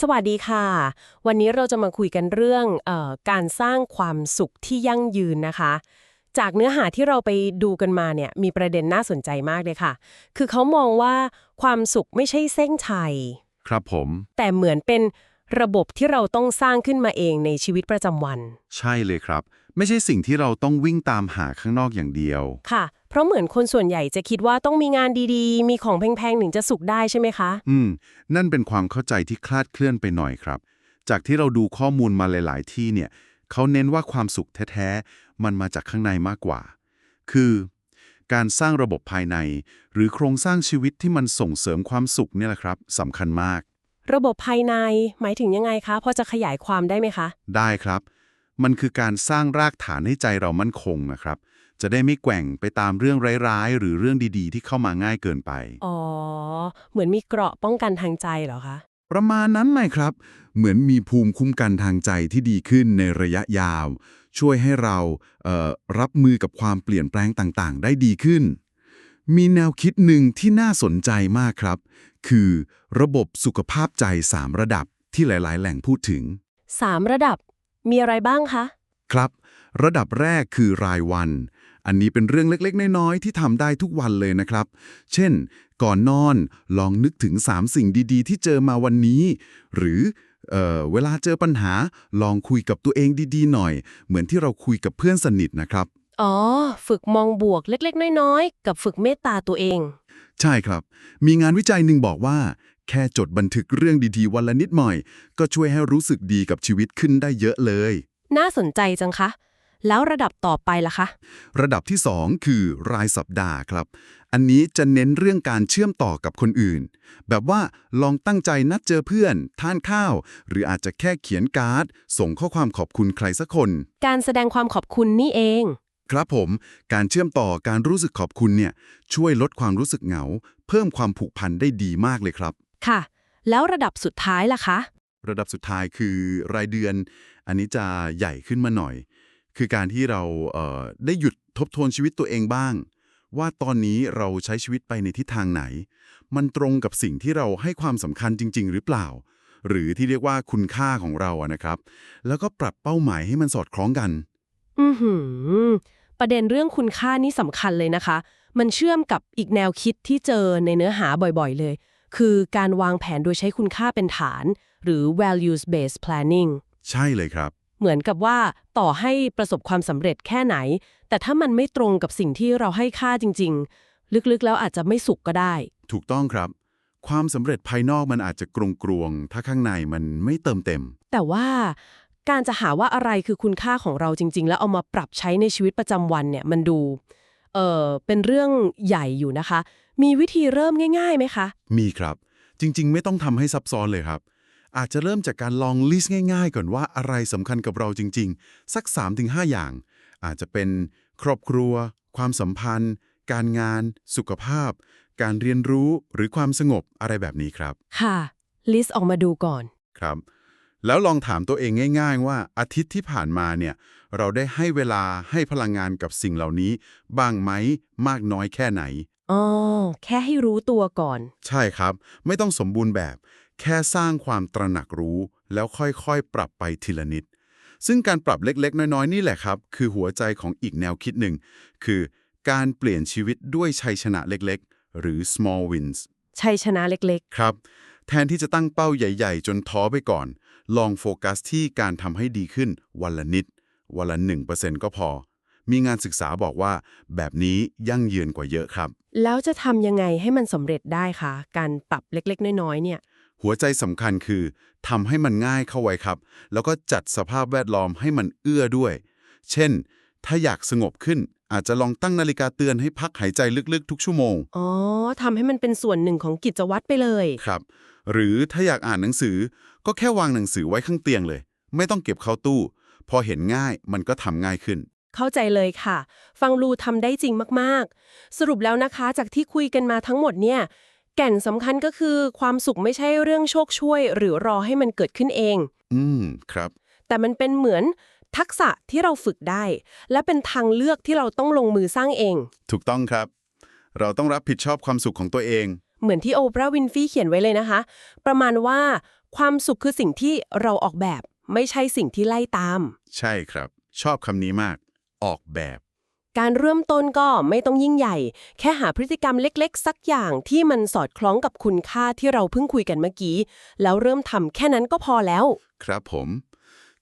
สวัสดีค่ะ วันนี้เราจะมาคุยกันเรื่องเออการสร้างความสุขที่ยั่งยืนนะคะ จากเนื้อหาที่เราไปดูกันมาเนี่ยมีประเด็นน่าสนใจมากเลยค่ะ คือเขามองว่าความสุขไม่ใช่เส้นชัย ครับผม แต่เหมือนเป็นระบบที่เราต้องสร้างขึ้นมาเองในชีวิตประจำวัน ใช่เลยครับ ไม่ใช่สิ่งที่เราต้องวิ่งตามหาข้างนอกอย่างเดียว ค่ะ เพราะเหมือนคนส่วนใหญ่จะคิดว่าต้องมีงานดีๆ มีของแพงๆ ถึงจะสุขได้ใช่ไหมคะ อืม นั่นเป็นความเข้าใจที่คลาดเคลื่อนไปหน่อยครับ จากที่เราดูข้อมูลมาหลาย ๆ ที่เนี่ย เขาเน้นว่าความสุขแท้ ๆ มันมาจากข้างในมากกว่า คือ การสร้างระบบภายใน หรือโครงสร้างชีวิตที่มันส่งเสริมความสุขเนี่ยแหละครับสำคัญมาก ระบบภายในหมายถึงยังไงคะ พอจะขยายความได้ไหมคะ ได้ครับ มันคือการสร้างรากฐานให้ใจเรามั่นคงนะครับ จะได้ไม่แกว่งไปตามเรื่องร้ายๆ หรือเรื่องดีๆ ที่เข้ามาง่ายเกินไป อ๋อ เหมือนมีเกราะป้องกันทางใจเหรอคะ ประมาณนั้นเลยครับ เหมือนมีภูมิคุ้มกันทางใจที่ดีขึ้นในระยะยาว ช่วยให้เราเอ่อรับมือกับความเปลี่ยนแปลงต่างๆ ได้ดีขึ้น มีแนวคิดหนึ่งที่น่าสนใจมากครับ คือระบบสุขภาพใจ 3 ระดับที่หลาย ๆ แหล่งพูดถึง 3 ระดับ มีอะไรบ้างคะ ครับ ระดับแรกคือรายวัน อันนี้เป็นเรื่องเล็กๆ น้อยๆ ที่ทำได้ทุกวันเลยนะครับ เช่น ก่อนนอนลองนึกถึง 3 สิ่งดีๆ ที่เจอมาวันนี้ หรือเอ่อเวลาเจอปัญหาลองคุยกับตัวเองดีๆ หน่อย เหมือนที่เราคุยกับเพื่อนสนิทนะครับ อ๋อ ฝึกมองบวกเล็กๆ น้อยๆ กับฝึกเมตตาตัวเอง ใช่ครับ มีงานวิจัยหนึ่งบอกว่า แค่จดบันทึกเรื่องดีๆ วันละนิดหน่อย ก็ช่วยให้รู้สึกดีกับชีวิตขึ้นได้เยอะเลย น่าสนใจจังคะ แล้วระดับต่อไปล่ะคะ ระดับที่ 2 คือรายสัปดาห์ครับ อันนี้จะเน้นเรื่องการเชื่อมต่อกับคนอื่น แบบว่าลองตั้งใจนัดเจอเพื่อน ทานข้าว หรืออาจจะแค่เขียนการ์ด ส่งข้อความขอบคุณใครสักคน การแสดงความขอบคุณนี่เอง ครับผม การเชื่อมต่อการรู้สึกขอบคุณเนี่ยช่วยลดความรู้สึกเหงา เพิ่มความผูกพันได้ดีมากเลยครับ ค่ะ แล้วระดับสุดท้ายล่ะคะ ระดับสุดท้ายคือรายเดือน อันนี้จะใหญ่ขึ้นมาหน่อย คือการที่เราเอ่อได้หยุดทบทวนชีวิตตัวเองบ้าง ว่าตอนนี้เราใช้ชีวิตไปในทิศทางไหน มันตรงกับสิ่งที่เราให้ความสำคัญจริง ๆ หรือเปล่า หรือที่เรียกว่าคุณค่าของเราอะนะครับ แล้วก็ปรับเป้าหมายให้มันสอดคล้องกัน อือหือประเด็นเรื่องคุณค่านี่สำคัญเลยนะคะ มันเชื่อมกับอีกแนวคิดที่เจอในเนื้อหาบ่อยๆ เลย คือการวางแผนโดยใช้คุณค่าเป็นฐาน หรือ values based planning ใช่เลยครับ เหมือนกับว่าต่อให้ประสบความสำเร็จแค่ไหน แต่ถ้ามันไม่ตรงกับสิ่งที่เราให้ค่าจริง ๆ ลึกๆ แล้วอาจจะไม่สุขก็ได้ ถูกต้องครับ ความสำเร็จภายนอกมันอาจจะกรงกรวงๆถ้าข้างในมันไม่เติมเต็ม แต่ว่าการจะหาว่าอะไรคือคุณค่าของเราจริง ๆ แล้วเอามาปรับใช้ในชีวิตประจำวันเนี่ยมันดู เออเป็นเรื่องใหญ่อยู่นะคะ มีวิธีเริ่มง่ายๆไหมคะ มีครับ จริง ๆ ไม่ต้องทำให้ซับซ้อนเลยครับ อาจจะเริ่มจากการลองลิสต์ง่าย ๆ ก่อนว่าอะไรสำคัญกับเราจริง ๆ สัก 3-5 อย่าง อาจจะเป็นครอบครัว ความสัมพันธ์ การงาน สุขภาพ การเรียนรู้หรือความสงบอะไรแบบนี้ครับ ค่ะ ลิสต์ออกมาดูก่อน ครับ แล้วลองถามตัวเองง่าย ๆ ว่าอาทิตย์ที่ผ่านมาเนี่ย เราได้ให้เวลาให้พลังงานกับสิ่งเหล่านี้ บ้างไหมมากน้อยแค่ไหน อ๋อ แค่ให้รู้ตัวก่อน ใช่ครับ ไม่ต้องสมบูรณ์แบบ แค่สร้างความตระหนักรู้ แล้วค่อยๆ ปรับไปทีละนิด ซึ่งการปรับเล็กๆ น้อยๆ นี่แหละครับ คือหัวใจของอีกแนวคิดหนึ่ง คือการเปลี่ยนชีวิตด้วยชัยชนะเล็กๆ หรือ small wins ชัยชนะเล็กครับ แทนที่จะตั้งเป้าใหญ่ๆ จนท้อไปก่อน ลองโฟกัสที่การทำให้ดีขึ้นวันละนิด วันละ1%ก็พอ มีงานศึกษาบอกว่า แบบนี้ยั่งยืนกว่าเยอะครับๆแล้วจะทำยังไงให้มันสำเร็จได้คะ การปรับเล็กๆ น้อยๆ เนี่ย หัวใจสำคัญคือทำให้มันง่ายเข้าไว้ครับ แล้วก็จัดสภาพแวดล้อมให้มันเอื้อด้วย เช่น ถ้าอยากสงบขึ้นอาจจะลองตั้งนาฬิกาเตือนให้พักหายใจลึกๆ ทุกชั่วโมง อ๋อ ทำให้มันเป็นส่วนหนึ่งของกิจวัตรไปเลย ครับ หรือถ้าอยากอ่านหนังสือ ก็แค่วางหนังสือไว้ข้างเตียงเลย ไม่ต้องเก็บเข้าตู้ พอเห็นง่ายมันก็ทำง่ายขึ้น เข้าใจเลยค่ะ ฟังลูทำได้จริงมากๆ สรุปแล้วนะคะจากที่คุยกันมาทั้งหมดเนี่ย แก่นสำคัญก็คือความสุขไม่ใช่เรื่องโชคช่วย หรือรอให้มันเกิดขึ้นเอง อืมครับ แต่มันเป็นเหมือนทักษะที่เราฝึกได้ และเป็นทางเลือกที่เราต้องลงมือสร้างเอง ถูกต้องครับ เราต้องรับผิดชอบความสุขของตัวเอง เหมือนที่โอปราห์วินฟรีย์เขียนไว้เลยนะคะ ประมาณว่าความสุขคือสิ่งที่เราออกแบบ ไม่ใช่สิ่งที่ไล่ตาม ใช่ครับ ชอบคำนี้มาก ออกแบบ การเริ่มต้นก็ไม่ต้องยิ่งใหญ่ แค่หาพฤติกรรมเล็ก ๆ สักอย่างที่มันสอดคล้องกับคุณค่าที่เราเพิ่งคุยกันเมื่อกี้ แล้วเริ่มทำแค่นั้นก็พอแล้ว ครับผม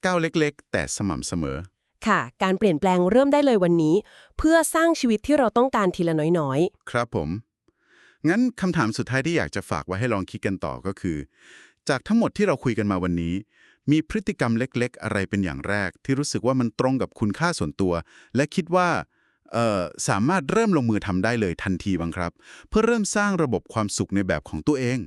ก้าวเล็กๆ แต่สม่ำเสมอ ค่ะ การเปลี่ยนแปลงเริ่มได้เลยวันนี้ เพื่อสร้างชีวิตที่เราต้องการทีละน้อยครับผม งั้นคำถามสุดท้ายที่อยากจะฝากไว้ให้ลองคิดกันต่อก็คือ จากทั้งหมดที่เราคุยกันมาวันนี้ มีพฤติกรรมเล็กๆ อะไรเป็นอย่างแรก ที่รู้สึกว่ามันตรงกับคุณค่าส่วนตัว และคิดว่าสามารถเริ่มลงมือทำได้เลยทันทีบ้างครับ เพื่อเริ่มสร้างระบบความสุขในแบบของตัวเอง